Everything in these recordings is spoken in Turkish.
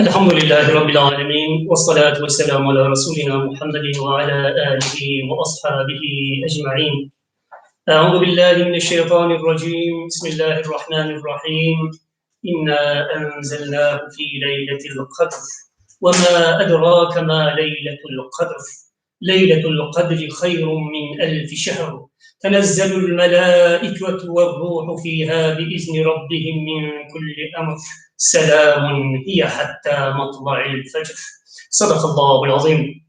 الحمد لله رب العالمين والصلاة والسلام على رسولنا محمد وعلى آله وأصحابه أجمعين. أعوذ بالله من الشيطان الرجيم. بسم الله الرحمن الرحيم. إنا أنزلناه في ليلة القدر. وما أدراك ما ليلة القدر؟ ليلة القدر خير من ألف شهر. تنزل الملائكة والروح فيها بإذن ربهم من كل أمر سلام هي حتى مطلع الفجر Sadakallahu azim.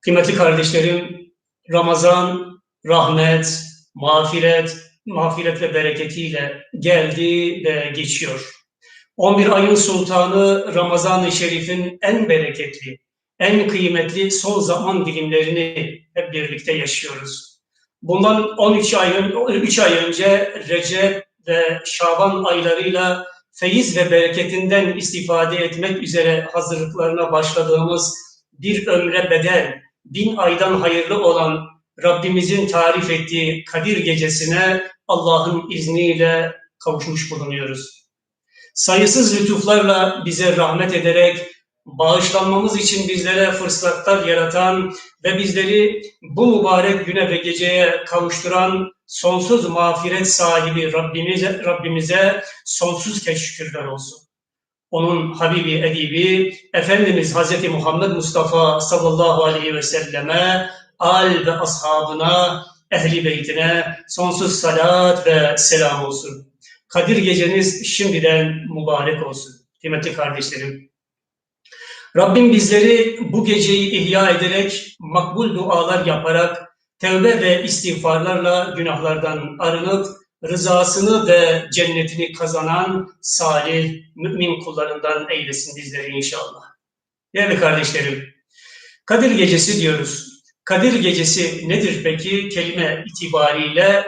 Kıymetli kardeşlerim, Ramazan rahmet, mağfiret, mağfiret ve bereketiyle geldi ve geçiyor. 11 ayın sultanı Ramazan-ı Şerif'in en bereketli, en kıymetli son zaman dilimlerini hep birlikte yaşıyoruz. Bundan 13 ay, 3 ay önce Recep ve Şaban aylarıyla feyiz ve bereketinden istifade etmek üzere hazırlıklarına başladığımız bir ömre bedel, bin aydan hayırlı olan Rabbimizin tarif ettiği Kadir gecesine Allah'ın izniyle kavuşmuş bulunuyoruz. Sayısız lütuflarla bize rahmet ederek bağışlanmamız için bizlere fırsatlar yaratan ve bizleri bu mübarek güne ve geceye kavuşturan sonsuz mağfiret sahibi Rabbimize, Rabbimize sonsuz teşekkürler olsun. Onun Habibi Edibi, Efendimiz Hz. Muhammed Mustafa sallallahu aleyhi ve selleme, al ve ashabına, ehli beytine sonsuz salat ve selam olsun. Kadir geceniz şimdiden mübarek olsun. Kıymetli kardeşlerim, Rabbim bizleri bu geceyi ihya ederek, makbul dualar yaparak, tevbe ve istiğfarlarla günahlardan arınıp, rızasını ve cennetini kazanan salih, mümin kullarından eylesin bizleri inşallah. Değerli kardeşlerim, Kadir Gecesi diyoruz. Kadir Gecesi nedir peki? Kelime itibariyle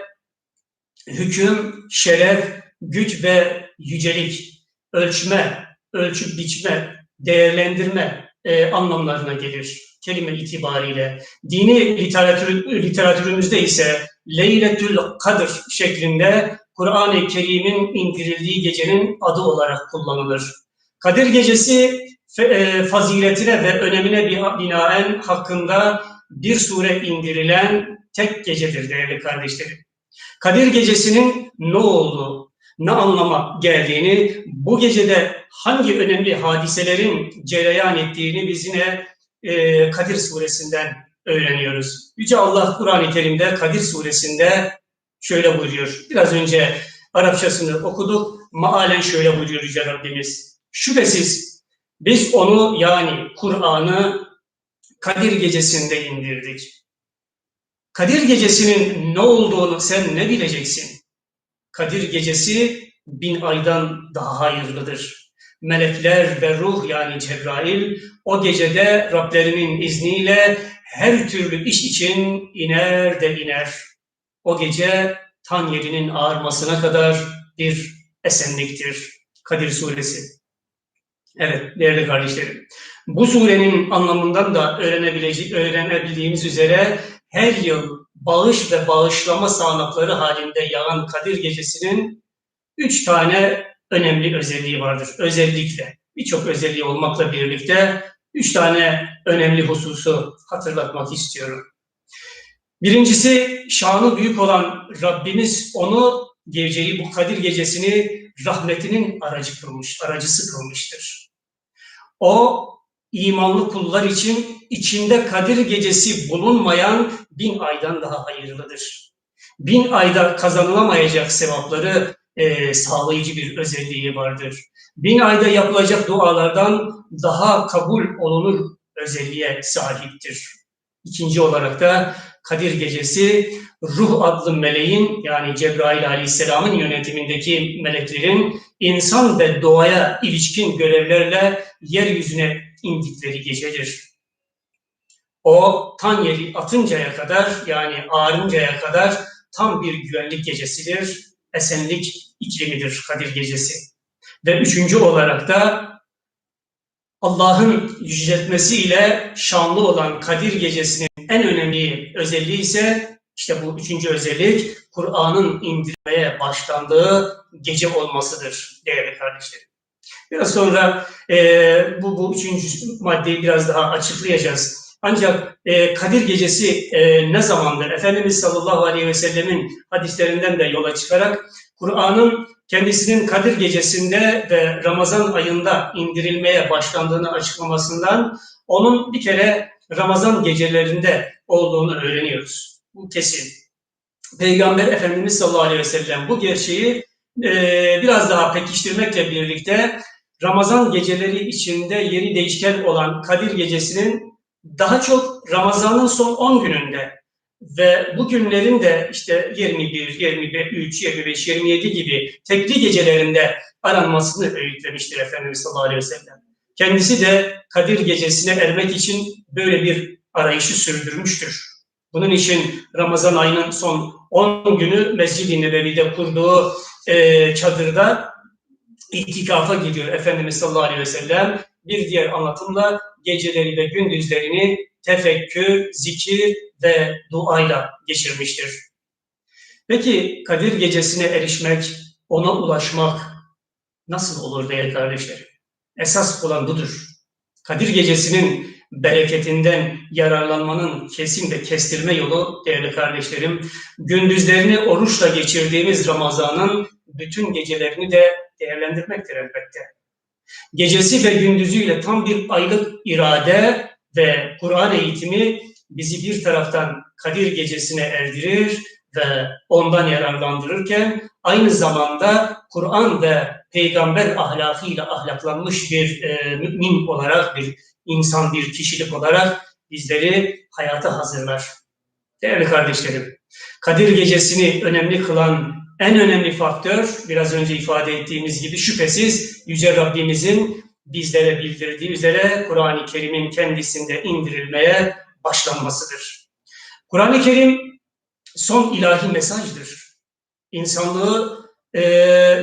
hüküm, şeref, güç ve yücelik, ölçme, ölçüp biçme, değerlendirme e, anlamlarına gelir kelime itibariyle. Dini literatür, literatürümüzde ise Leyletül Kadir şeklinde Kur'an-ı Kerim'in indirildiği gecenin adı olarak kullanılır. Kadir Gecesi e, faziletine ve önemine binaen hakkında bir sure indirilen tek gecedir değerli kardeşlerim. Kadir Gecesi'nin ne olduğu, ne anlama geldiğini, bu gecede hangi önemli hadiselerin cereyan ettiğini biz yine e, Kadir suresinden öğreniyoruz. Yüce Allah Kur'an-ı Kerim'de Kadir suresinde şöyle buyuruyor. Biraz önce Arapçasını okuduk. Maalen şöyle buyuruyor Yüce Rabbimiz. Şüphesiz biz onu yani Kur'an'ı Kadir gecesinde indirdik. Kadir gecesinin ne olduğunu sen ne bileceksin? Kadir gecesi bin aydan daha hayırlıdır. Melekler ve ruh yani Cebrail o gecede Rablerinin izniyle her türlü iş için iner de iner. O gece tan yerinin ağarmasına kadar bir esenliktir. Kadir suresi. Evet değerli kardeşlerim. Bu surenin anlamından da öğrenebildiğimiz üzere her yıl bağış ve bağışlama sağanakları halinde yağan Kadir Gecesi'nin üç tane önemli özelliği vardır. Özellikle, birçok özelliği olmakla birlikte üç tane önemli hususu hatırlatmak istiyorum. Birincisi, şanı büyük olan Rabbimiz onu geceyi, bu Kadir Gecesi'ni rahmetinin aracı kılmış, aracısı kılmıştır. O imanlı kullar için içinde Kadir Gecesi bulunmayan bin aydan daha hayırlıdır. Bin ayda kazanılamayacak sevapları e, sağlayıcı bir özelliği vardır. Bin ayda yapılacak dualardan daha kabul olunur özelliğe sahiptir. İkinci olarak da Kadir Gecesi ruh adlı meleğin yani Cebrail Aleyhisselam'ın yönetimindeki meleklerin insan ve doğaya ilişkin görevlerle yeryüzüne indikleri gecedir. O tan yeri atıncaya kadar yani ağrıncaya kadar tam bir güvenlik gecesidir, esenlik iklimidir Kadir Gecesi. Ve üçüncü olarak da Allah'ın yüceltmesiyle şanlı olan Kadir Gecesi'nin en önemli özelliği ise İşte bu üçüncü özellik Kur'an'ın indirmeye başlandığı gece olmasıdır değerli kardeşlerim. Biraz sonra e, bu, bu üçüncü maddeyi biraz daha açıklayacağız. Ancak e, Kadir Gecesi e, ne zamandır? Efendimiz sallallahu aleyhi ve sellemin hadislerinden de yola çıkarak Kur'an'ın kendisinin Kadir Gecesi'nde ve Ramazan ayında indirilmeye başlandığını açıklamasından onun bir kere Ramazan gecelerinde olduğunu öğreniyoruz. Bu kesin. Peygamber Efendimiz sallallahu aleyhi ve sellem bu gerçeği biraz daha pekiştirmekle birlikte Ramazan geceleri içinde yeri değişken olan Kadir Gecesi'nin daha çok Ramazan'ın son 10 gününde ve bu günlerin de işte 21, 23, 25, 27 gibi tekli gecelerinde aranmasını öğütlemiştir Efendimiz sallallahu aleyhi ve sellem. Kendisi de Kadir Gecesi'ne ermek için böyle bir arayışı sürdürmüştür. Bunun için Ramazan ayının son 10 günü Mescid-i Nebevi'de kurduğu e, çadırda itikafa gidiyor Efendimiz sallallahu aleyhi ve sellem. Bir diğer anlatımla geceleri ve gündüzlerini tefekkür, zikir ve duayla geçirmiştir. Peki Kadir gecesine erişmek, ona ulaşmak nasıl olur değerli kardeşlerim? Esas olan budur. Kadir gecesinin bereketinden yararlanmanın kesin ve kestirme yolu değerli kardeşlerim, gündüzlerini oruçla geçirdiğimiz Ramazan'ın bütün gecelerini de değerlendirmektir elbette. Gecesi ve gündüzüyle tam bir aylık irade ve Kur'an eğitimi bizi bir taraftan Kadir gecesine erdirir ve ondan yararlandırırken aynı zamanda Kur'an ve peygamber ahlakıyla ahlaklanmış bir e, mümin olarak, bir insan, bir kişilik olarak bizleri hayata hazırlar. Değerli kardeşlerim, Kadir gecesini önemli kılan en önemli faktör, biraz önce ifade ettiğimiz gibi şüphesiz Yüce Rabbimizin bizlere bildirdiği üzere Kur'an-ı Kerim'in kendisinde indirilmeye başlanmasıdır. Kur'an-ı Kerim son ilahi mesajdır. İnsanlığı e,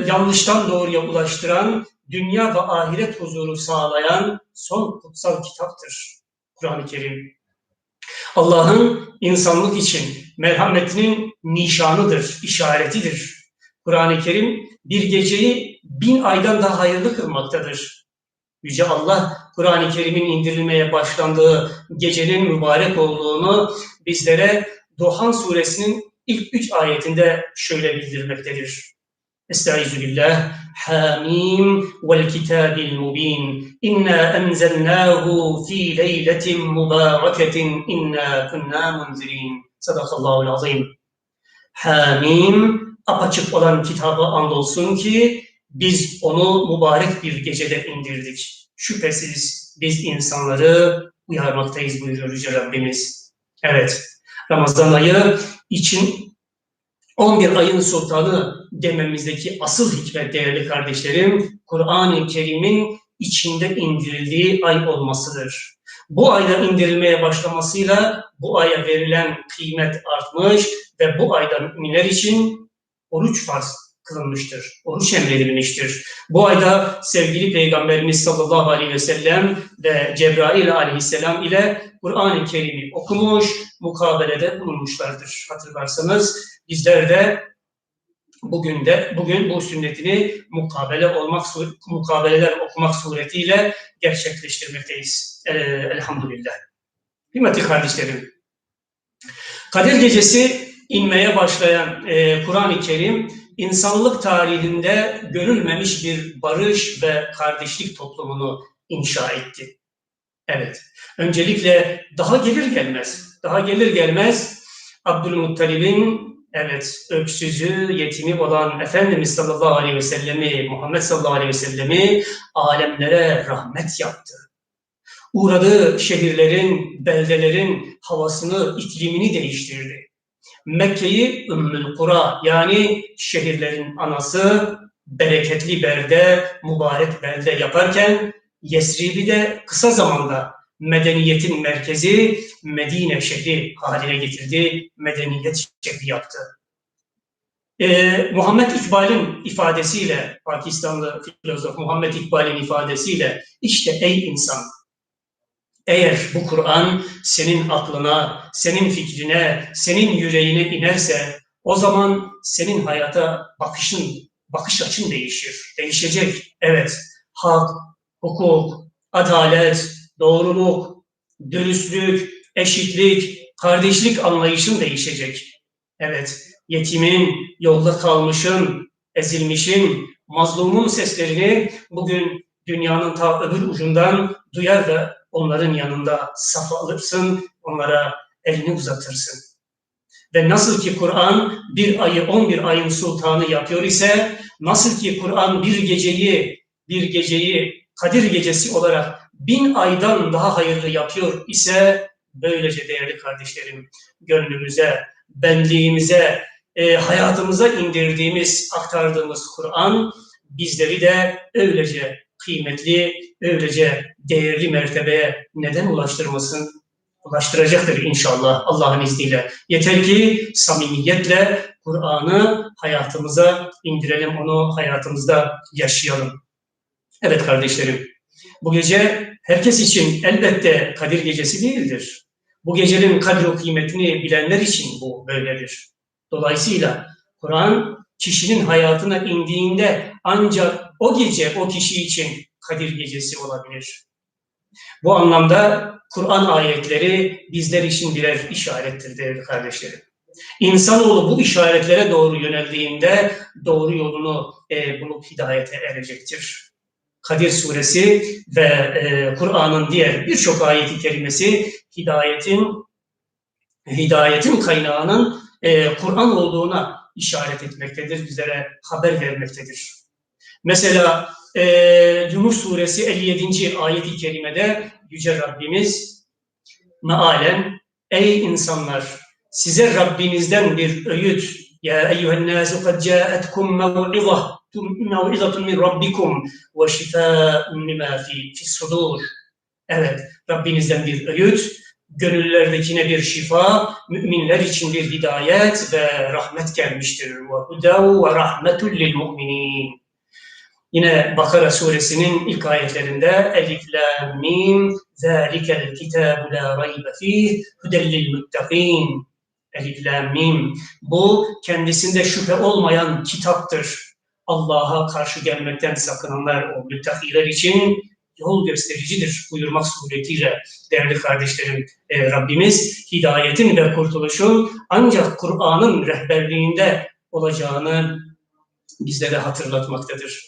yanlıştan doğruya ulaştıran, dünya ve ahiret huzuru sağlayan son kutsal kitaptır Kur'an-ı Kerim. Allah'ın insanlık için merhametinin nişanıdır, işaretidir. Kur'an-ı Kerim bir geceyi bin aydan daha hayırlı kılmaktadır. Yüce Allah Kur'an-ı Kerim'in indirilmeye başlandığı gecenin mübarek olduğunu bizlere Duhan suresinin ilk üç ayetinde şöyle bildirmektedir. Estaizu billah. Hamim vel kitabil mubin. İnna enzelnahu fi leyletin mübareketin. İnna kunna munzirin. Sadakallahu azim. Hamim apaçık olan kitaba andolsun ki biz onu mübarek bir gecede indirdik. Şüphesiz biz insanları uyarmaktayız buyuruyor Yüce Rabbimiz. Evet, Ramazan ayı için 11 ayın sultanı dememizdeki asıl hikmet değerli kardeşlerim, Kur'an-ı Kerim'in içinde indirildiği ay olmasıdır. Bu ayda indirilmeye başlamasıyla bu aya verilen kıymet artmış ve bu ayda müminler için oruç farz kılınmıştır. Oruç emredilmiştir. Bu ayda sevgili Peygamberimiz sallallahu aleyhi ve sellem ve Cebrail aleyhisselam ile Kur'an-ı Kerim'i okumuş, mukabelede bulunmuşlardır. Hatırlarsanız bizler de bugün de bugün bu sünnetini mukabele olmak mukabeleler okumak suretiyle gerçekleştirmekteyiz. Ee, elhamdülillah. Kıymetli kardeşlerim. Kadir Gecesi inmeye başlayan e, Kur'an-ı Kerim insanlık tarihinde görülmemiş bir barış ve kardeşlik toplumunu inşa etti. Evet, öncelikle daha gelir gelmez, daha gelir gelmez Abdülmuttalib'in evet öksüzü, yetimi olan Efendimiz sallallahu aleyhi ve sellemi, Muhammed sallallahu aleyhi ve sellemi alemlere rahmet yaptı. Uğradığı şehirlerin, beldelerin havasını, iklimini değiştirdi. Mekke'yi Ümmül Kura yani şehirlerin anası, bereketli belde, mübarek belde yaparken Yesrib'i de kısa zamanda medeniyetin merkezi Medine şehri haline getirdi, medeniyet şehri yaptı. Ee, Muhammed İkbal'in ifadesiyle, Pakistanlı filozof Muhammed İkbal'in ifadesiyle işte ey insan, Eğer bu Kur'an senin aklına, senin fikrine, senin yüreğine inerse o zaman senin hayata bakışın, bakış açın değişir. Değişecek. Evet. Hak, hukuk, adalet, doğruluk, dürüstlük, eşitlik, kardeşlik anlayışın değişecek. Evet, yetimin, yolda kalmışın, ezilmişin, mazlumun seslerini bugün dünyanın ta öbür ucundan duyar da onların yanında saf alırsın, onlara elini uzatırsın. Ve nasıl ki Kur'an bir ayı on bir ayın sultanı yapıyor ise, nasıl ki Kur'an bir geceyi, bir geceyi Kadir gecesi olarak bin aydan daha hayırlı yapıyor ise, böylece değerli kardeşlerim, gönlümüze, benliğimize, e, hayatımıza indirdiğimiz, aktardığımız Kur'an bizleri de öylece kıymetli, öylece değerli mertebeye neden ulaştırmasın? Ulaştıracaktır inşallah Allah'ın izniyle. Yeter ki samimiyetle Kur'an'ı hayatımıza indirelim, onu hayatımızda yaşayalım. Evet kardeşlerim, bu gece herkes için elbette Kadir Gecesi değildir. Bu gecenin kadir kıymetini bilenler için bu böyledir. Dolayısıyla Kur'an kişinin hayatına indiğinde ancak o gece o kişi için Kadir Gecesi olabilir. Bu anlamda Kur'an ayetleri bizler için birer işarettir değerli kardeşlerim. İnsanoğlu bu işaretlere doğru yöneldiğinde doğru yolunu e, bulup hidayete erecektir. Kadir suresi ve e, Kur'an'ın diğer birçok ayeti kerimesi hidayetin hidayetin kaynağının e, Kur'an olduğuna işaret etmektedir, bizlere haber vermektedir. Mesela e, Yunus suresi 57. ayet-i kerimede Yüce Rabbimiz mealen ey insanlar size Rabbinizden bir öğüt ya eyyühen nâsu kad câetkum mev'izah mev'izatun min rabbikum ve şifâun limâ fi, sudur. Evet, Rabbinizden bir öğüt, gönüllerdekine bir şifa, müminler için bir hidayet ve rahmet gelmiştir. Ve hudav ve rahmetul lil. Yine Bakara suresinin ilk ayetlerinde Elif la mim zalikel kitabu la raybe fih hudellil muttaqin. Elif la mim. Bu kendisinde şüphe olmayan kitaptır. Allah'a karşı gelmekten sakınanlar o müttakiler için yol göstericidir buyurmak suretiyle değerli kardeşlerim e, Rabbimiz hidayetin ve kurtuluşun ancak Kur'an'ın rehberliğinde olacağını bizlere hatırlatmaktadır.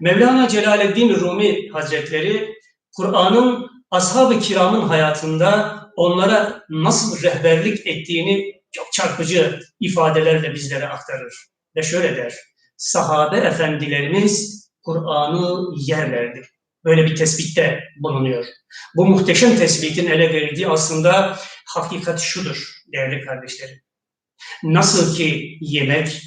Mevlana Celaleddin Rumi Hazretleri Kur'an'ın ashab-ı kiramın hayatında onlara nasıl rehberlik ettiğini çok çarpıcı ifadelerle bizlere aktarır. Ve şöyle der, sahabe efendilerimiz Kur'an'ı yerlerdi. Böyle bir tespitte bulunuyor. Bu muhteşem tespitin ele verildiği aslında hakikat şudur değerli kardeşlerim. Nasıl ki yemek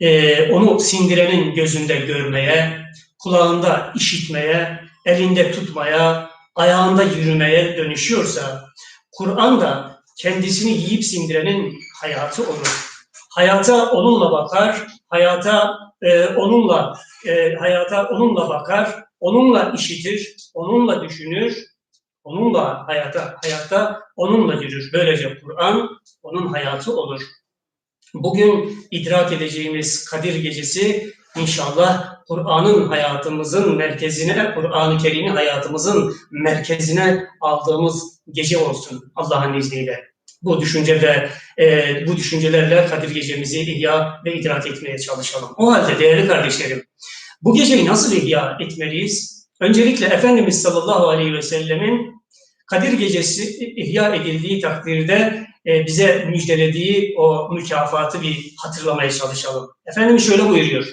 e, onu sindirenin gözünde görmeye, kulağında işitmeye, elinde tutmaya, ayağında yürümeye dönüşüyorsa, Kur'an da kendisini yiyip sindirenin hayatı olur. Hayata onunla bakar, hayata e, onunla e, hayata onunla bakar, onunla işitir, onunla düşünür, onunla hayata hayatta onunla yürür. Böylece Kur'an onun hayatı olur. Bugün idrak edeceğimiz Kadir Gecesi inşallah Kur'an'ın hayatımızın merkezine, Kur'an-ı Kerim'i hayatımızın merkezine aldığımız gece olsun Allah'ın izniyle. Bu düşünce ve e, bu düşüncelerle Kadir Gecemizi ihya ve idrak etmeye çalışalım. O halde değerli kardeşlerim, bu geceyi nasıl ihya etmeliyiz? Öncelikle Efendimiz sallallahu aleyhi ve sellemin Kadir Gecesi ihya edildiği takdirde e, bize müjdelediği o mükafatı bir hatırlamaya çalışalım. Efendimiz şöyle buyuruyor.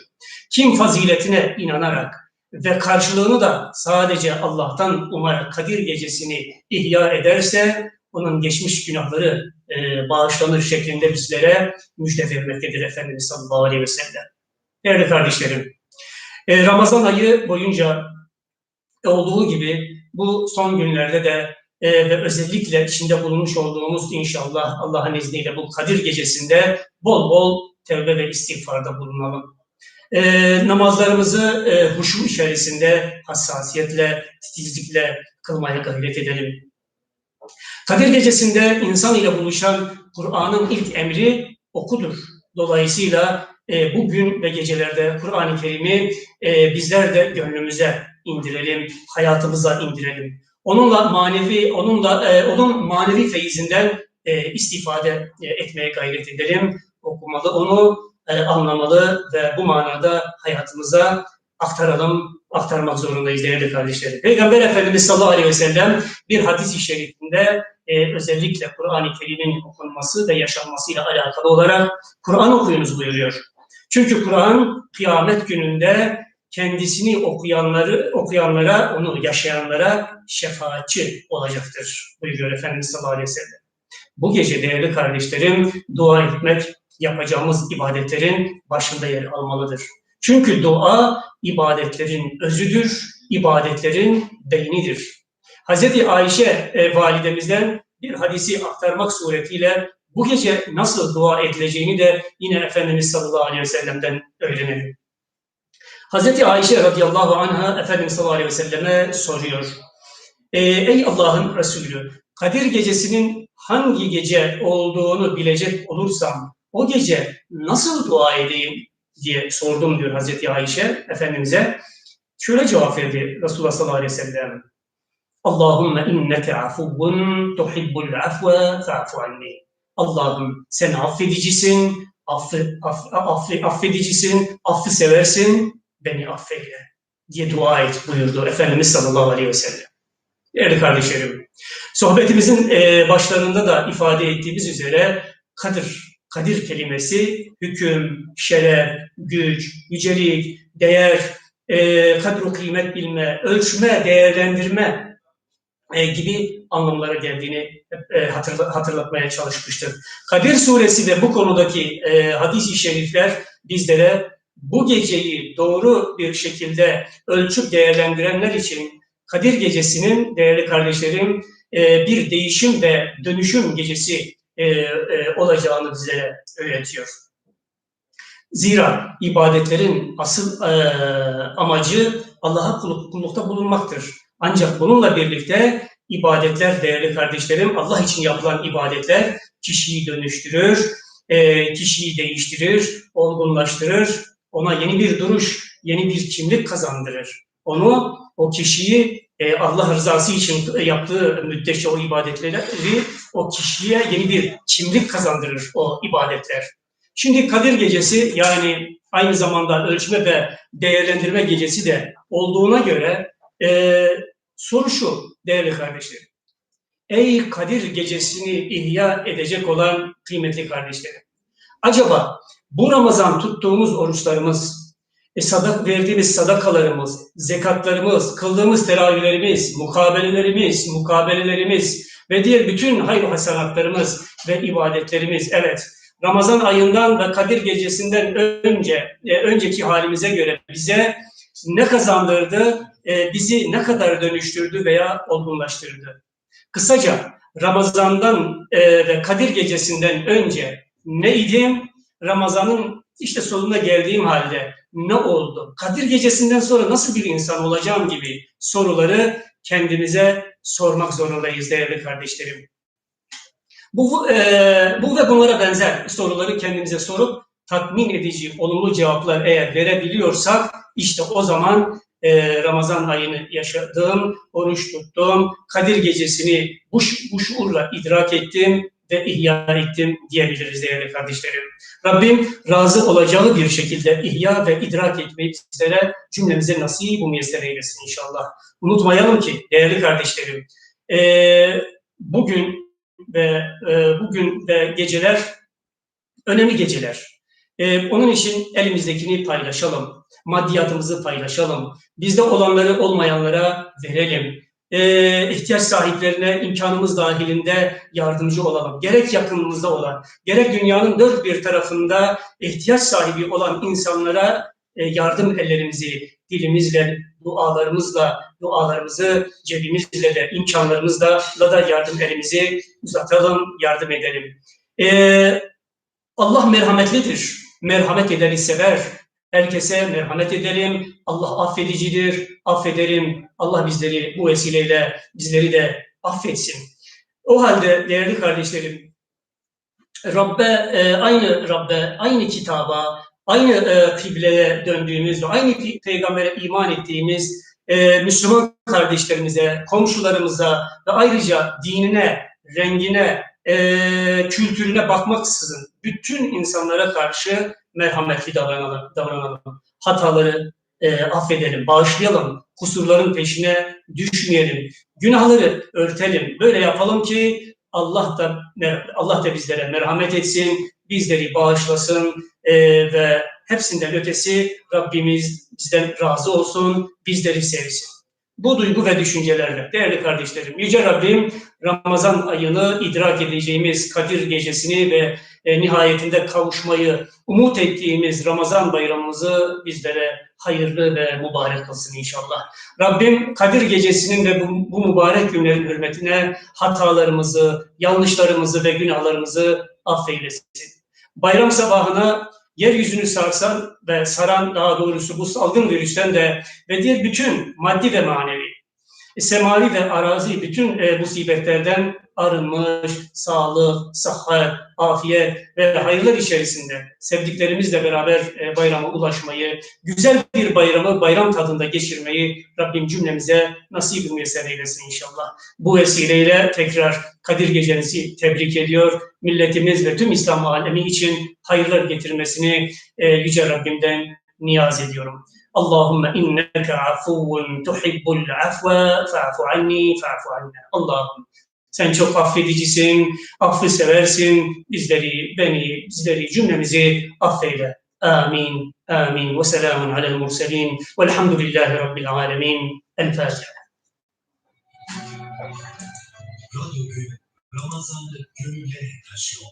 Kim faziletine inanarak ve karşılığını da sadece Allah'tan umarak Kadir gecesini ihya ederse onun geçmiş günahları e, bağışlanır şeklinde bizlere müjde vermektedir Efendimiz sallallahu aleyhi ve sellem. Değerli kardeşlerim, e, Ramazan ayı boyunca olduğu gibi bu son günlerde de e, ve özellikle içinde bulunmuş olduğumuz inşallah Allah'ın izniyle bu Kadir gecesinde bol bol tevbe ve istiğfarda bulunalım. E, namazlarımızı e, huşu içerisinde hassasiyetle, titizlikle kılmaya gayret edelim. Kadir gecesinde insan ile buluşan Kur'an'ın ilk emri okudur. Dolayısıyla e, bugün ve gecelerde Kur'an-ı Kerim'i e, bizler de gönlümüze indirelim, hayatımıza indirelim. Onunla manevi, onunla e, onun manevi feyizinden e, istifade e, etmeye gayret edelim. Okumalı, onu e, anlamalı ve bu manada hayatımıza aktaralım, aktarmak zorundayız değerli kardeşlerim. Peygamber Efendimiz sallallahu aleyhi ve sellem bir hadis-i şerifinde e, özellikle Kur'an-ı Kerim'in okunması ve yaşanmasıyla alakalı olarak Kur'an okuyunuz buyuruyor. Çünkü Kur'an kıyamet gününde kendisini okuyanları okuyanlara, onu yaşayanlara şefaatçi olacaktır buyuruyor Efendimiz sallallahu aleyhi ve sellem. Bu gece değerli kardeşlerim dua etmek yapacağımız ibadetlerin başında yer almalıdır. Çünkü dua ibadetlerin özüdür, ibadetlerin beynidir. Hz. Ayşe e, validemizden bir hadisi aktarmak suretiyle bu gece nasıl dua edileceğini de yine Efendimiz sallallahu aleyhi ve sellem'den öğrenelim. Hz. Ayşe radıyallahu anha Efendimiz sallallahu aleyhi ve selleme soruyor. E, Ey Allah'ın Resulü, Kadir gecesinin hangi gece olduğunu bilecek olursam o gece nasıl dua edeyim diye sordum diyor Hazreti Ayşe Efendimiz'e. Şöyle cevap verdi Resulullah sallallahu aleyhi ve sellem. Allahümme inneke afuvun tuhibbul afve fa'fu anni. Allah'ım sen affedicisin, affı, aff, affı, affedicisin, affı seversin, beni affeyle diye dua et buyurdu Efendimiz sallallahu aleyhi ve sellem. Değerli kardeşlerim, sohbetimizin başlarında da ifade ettiğimiz üzere Kadir, Kadir kelimesi hüküm, şeref, güç, yücelik, değer, e, kadro kıymet bilme, ölçme, değerlendirme e, gibi anlamlara geldiğini e, hatırla, hatırlatmaya çalışmıştır. Kadir suresi ve bu konudaki e, hadis-i şerifler bizlere bu geceyi doğru bir şekilde ölçüp değerlendirenler için Kadir Gecesi'nin değerli kardeşlerim e, bir değişim ve dönüşüm gecesi e, e, olacağını bize öğretiyor. Zira ibadetlerin asıl amacı Allah'a kullukta bulunmaktır. Ancak bununla birlikte ibadetler değerli kardeşlerim, Allah için yapılan ibadetler kişiyi dönüştürür, kişiyi değiştirir, olgunlaştırır, ona yeni bir duruş, yeni bir kimlik kazandırır. Onu, o kişiyi e, Allah rızası için yaptığı müddetçe o ibadetleri o kişiye yeni bir kimlik kazandırır o ibadetler. Şimdi Kadir Gecesi yani aynı zamanda ölçme ve değerlendirme gecesi de olduğuna göre e, soru şu değerli kardeşlerim. Ey Kadir Gecesini ihya edecek olan kıymetli kardeşlerim. Acaba bu Ramazan tuttuğumuz oruçlarımız, e, sadak verdiğimiz sadakalarımız, zekatlarımız, kıldığımız teravihlerimiz, mukabelelerimiz, mukabelelerimiz ve diğer bütün hayır hasanatlarımız ve ibadetlerimiz evet Ramazan ayından ve Kadir gecesinden önce e, önceki halimize göre bize ne kazandırdı, e, bizi ne kadar dönüştürdü veya olgunlaştırdı. Kısaca Ramazan'dan e, ve Kadir gecesinden önce neydim? Ramazan'ın işte sonuna geldiğim halde ne oldu? Kadir gecesinden sonra nasıl bir insan olacağım gibi soruları kendimize sormak zorundayız değerli kardeşlerim. Bu, e, bu ve bunlara benzer soruları kendimize sorup tatmin edici, olumlu cevaplar eğer verebiliyorsak işte o zaman e, Ramazan ayını yaşadığım, oruç tuttum, Kadir gecesini bu, bu şuurla idrak ettim ve ihya ettim diyebiliriz değerli kardeşlerim. Rabbim razı olacağı bir şekilde ihya ve idrak etmeyi bizlere cümlemize nasip bu müyesser eylesin inşallah. Unutmayalım ki değerli kardeşlerim, e, bugün ve e, bugün ve geceler önemli geceler. E, onun için elimizdekini paylaşalım, maddiyatımızı paylaşalım, bizde olanları olmayanlara verelim e, ihtiyaç sahiplerine imkanımız dahilinde yardımcı olalım. Gerek yakınımızda olan, gerek dünyanın dört bir tarafında ihtiyaç sahibi olan insanlara e, yardım ellerimizi dilimizle, dualarımızla, dualarımızı cebimizle de, imkanlarımızla da yardım elimizi uzatalım, yardım edelim. E, Allah merhametlidir, merhamet edeni sever, Herkese merhamet edelim. Allah affedicidir, affederim. Allah bizleri bu vesileyle bizleri de affetsin. O halde değerli kardeşlerim, Rabbe, e, aynı Rabbe, aynı kitaba, aynı e, kıbleye döndüğümüz ve aynı pe- peygambere iman ettiğimiz e, Müslüman kardeşlerimize, komşularımıza ve ayrıca dinine, rengine, kültürüne bakmaksızın bütün insanlara karşı merhametli davranalım. davranalım. Hataları e, affedelim, bağışlayalım, kusurların peşine düşmeyelim, günahları örtelim. Böyle yapalım ki Allah da Allah da bizlere merhamet etsin, bizleri bağışlasın e, ve hepsinden ötesi Rabbimiz bizden razı olsun, bizleri sevsin. Bu duygu ve düşüncelerle değerli kardeşlerim, Yüce Rabbim Ramazan ayını idrak edeceğimiz Kadir gecesini ve e, nihayetinde kavuşmayı umut ettiğimiz Ramazan bayramımızı bizlere hayırlı ve mübarek kılsın inşallah. Rabbim Kadir gecesinin ve bu, bu mübarek günlerin hürmetine hatalarımızı, yanlışlarımızı ve günahlarımızı affeylesin. Bayram sabahına yeryüzünü sarsan ve saran daha doğrusu bu salgın virüsten de ve diğer bütün maddi ve manevi, semavi ve arazi bütün e, musibetlerden arınmış, sağlık, sıhhat, afiyet ve hayırlar içerisinde sevdiklerimizle beraber e, bayrama ulaşmayı, güzel bir bayramı bayram tadında geçirmeyi Rabbim cümlemize nasip müyesser eylesin inşallah. Bu vesileyle tekrar Kadir Gecenizi tebrik ediyor. Milletimiz ve tüm İslam alemi için hayırlar getirmesini e, Yüce Rabbimden niyaz ediyorum. Allahümme inneke afuvun tuhibbul afve fa'fu anni fa'fu anna. Allah'ım sen çok affedicisin, affı seversin. Bizleri, beni, bizleri, cümlemizi affeyle. Amin. Amin. Ve selamun alel murselin. Velhamdülillahi Rabbil alemin. El Fatiha. Radyo Gün Ramazan'ı gönüllere taşıyor.